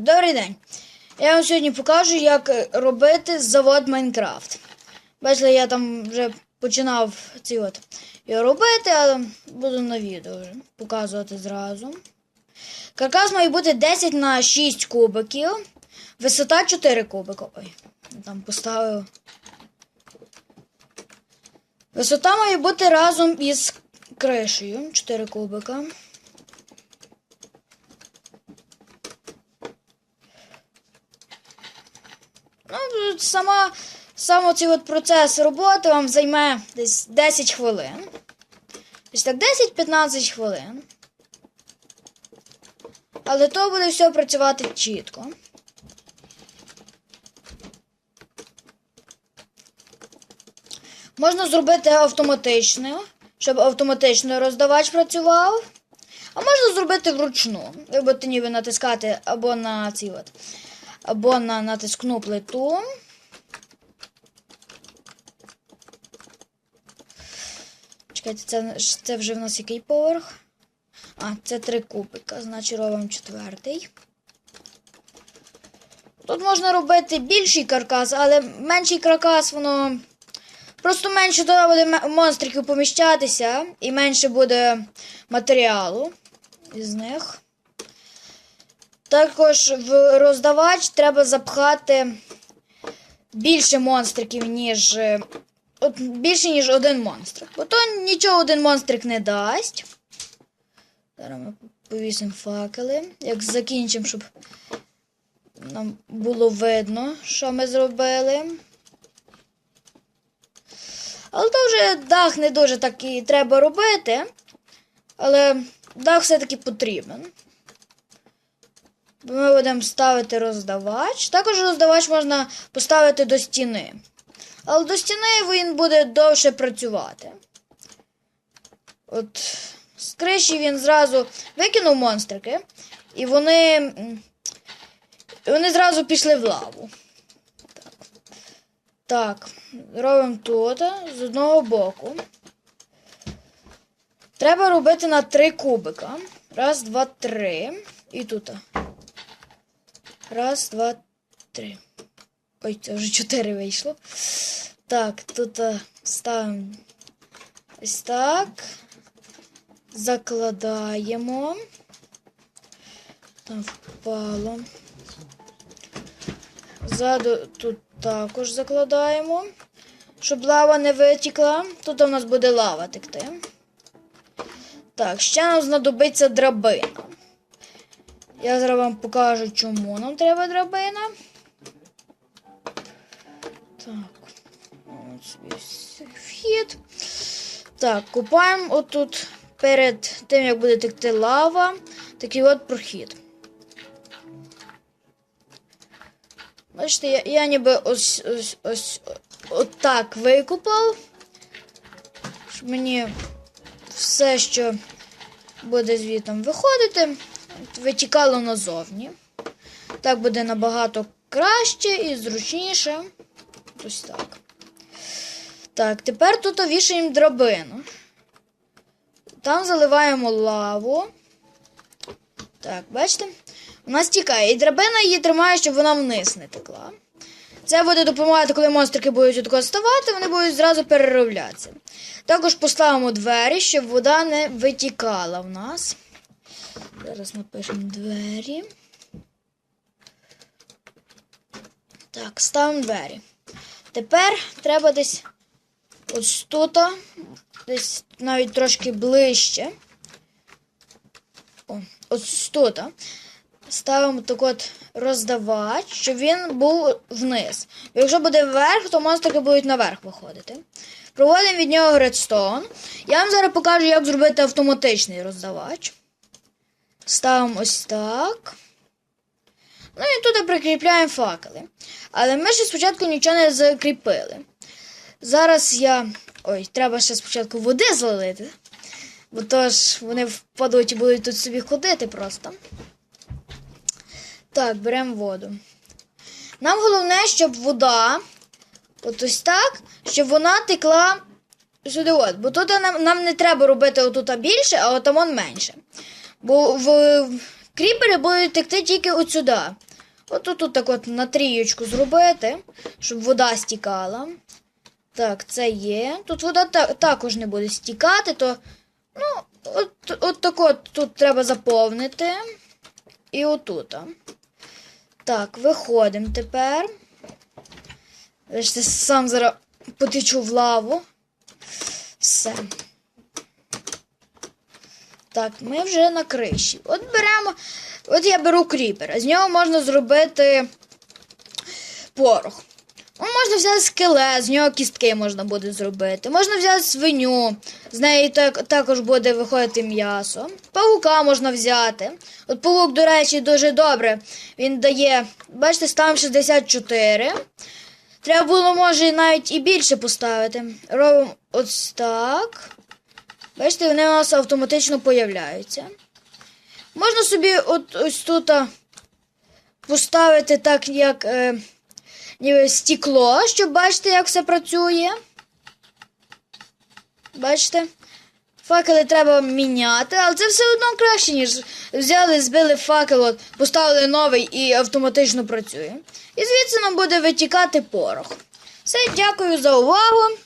Добрий день. Я вам сьогодні покажу, як е, робити завод Майнкрафт. Бачите, я там вже починав ці от його робити, але буду на відео вже показувати зразу. Каркас має бути 10 на 6 кубиків. Висота 4 кубика. Ой, там поставив. Висота має бути разом із кришею 4 кубика. Ну, сама, сам оцей от процес роботи вам займе десь 10 хвилин. Десь так 10-15 хвилин. Але то буде все працювати чітко. Можна зробити автоматично, щоб автоматично роздавач працював. А можна зробити вручну. Ви будете ніби натискати або на ці от, або на натискну плиту. Чекайте, це, це вже в нас який поверх? А, це три кубика, значить робимо четвертий. Тут можна робити більший каркас, але менший каркас, воно. Просто менше туди буде монстриків поміщатися, і менше буде матеріалу із них. Також в роздавач треба запхати більше монстриків, ніж. е, От, більше, ніж один монстрик. Бо то нічого один монстрик не дасть. Зараз ми повісимо факели. Як закінчимо, щоб нам було видно, що ми зробили. Але то вже дах не дуже так і треба робити. Але дах все-таки потрібен. Ми будемо ставити роздавач. Також роздавач можна поставити до стіни. Але до стіни він буде довше працювати. От з криші він зразу викинув монстрики, і вони. Вони зразу пішли в лаву. Так, так робимо тут з одного боку. Треба робити на три кубика. Раз, два, три. І тут. Раз, два, три. Ой, це вже чотири вийшло. Так, тут ставимо ось так. Закладаємо. Там впало. Ззаду тут також закладаємо, щоб лава не витікла. Тут у нас буде лава текти. Так, ще нам знадобиться драбина. Я зараз вам покажу, чому нам треба драбина. Так, ось вхід. Так, купаємо отут перед тим, як буде текти лава, такий от прохід. Бачите, я, я ніби ось ось ось отак викупав. Щоб мені все, що буде звітом виходити, витікало назовні. Так буде набагато краще і зручніше. Ось так. Так, тепер тут вішаємо драбину. Там заливаємо лаву. Так, бачите? Вона стікає. І драбина її тримає, щоб вона вниз не текла. Це буде допомагати, коли монстрики будуть отако ставати, вони будуть зразу перероблятися. Також поставимо двері, щоб вода не витікала в нас. Зараз напишемо двері. Так, ставимо двері. Тепер треба десь ось тут, десь навіть трошки ближче. О, ось тут. Ставимо так от роздавач, щоб він був вниз. Якщо буде вверх, то монстрики будуть наверх виходити. Проводимо від нього редстоун. Я вам зараз покажу, як зробити автоматичний роздавач. Ставимо ось так. Ну і туди прикріпляємо факели. Але ми ще спочатку нічого не закріпили. Зараз я. Ой, треба ще спочатку води залити. Бо то ж вони впадуть і будуть тут собі ходити просто. Так, беремо воду. Нам головне, щоб вода, от ось так, щоб вона текла сюди. от. Бо тут нам, нам не треба робити отут більше, а отамон менше. Бо в, кріпери будуть текти тільки от сюди. От тут так от на трієчку зробити, щоб вода стікала. Так, це є. Тут вода та- також не буде стікати, то. Ну, от, от так от тут треба заповнити. І отут. Так, виходимо тепер. Я сам зараз потечу в лаву. Все. Так, ми вже на криші. От беремо. От я беру кріпера. З нього можна зробити порох. Ну, можна взяти скелет, з нього кістки можна буде зробити. Можна взяти свиню, з неї так, також буде виходити м'ясо. Павука можна взяти. От павук, до речі, дуже добре. Він дає, бачите, ставимо 64. Треба було, може, навіть і більше поставити. Робимо ось так. Бачите, вони у нас автоматично появляються. Можна собі от ось тут поставити так, як е, ніби стекло, щоб бачити, як все працює. Бачите? Факели треба міняти, але це все одно краще, ніж взяли, збили факел, от, поставили новий і автоматично працює. І звідси нам буде витікати порох. Все, дякую за увагу.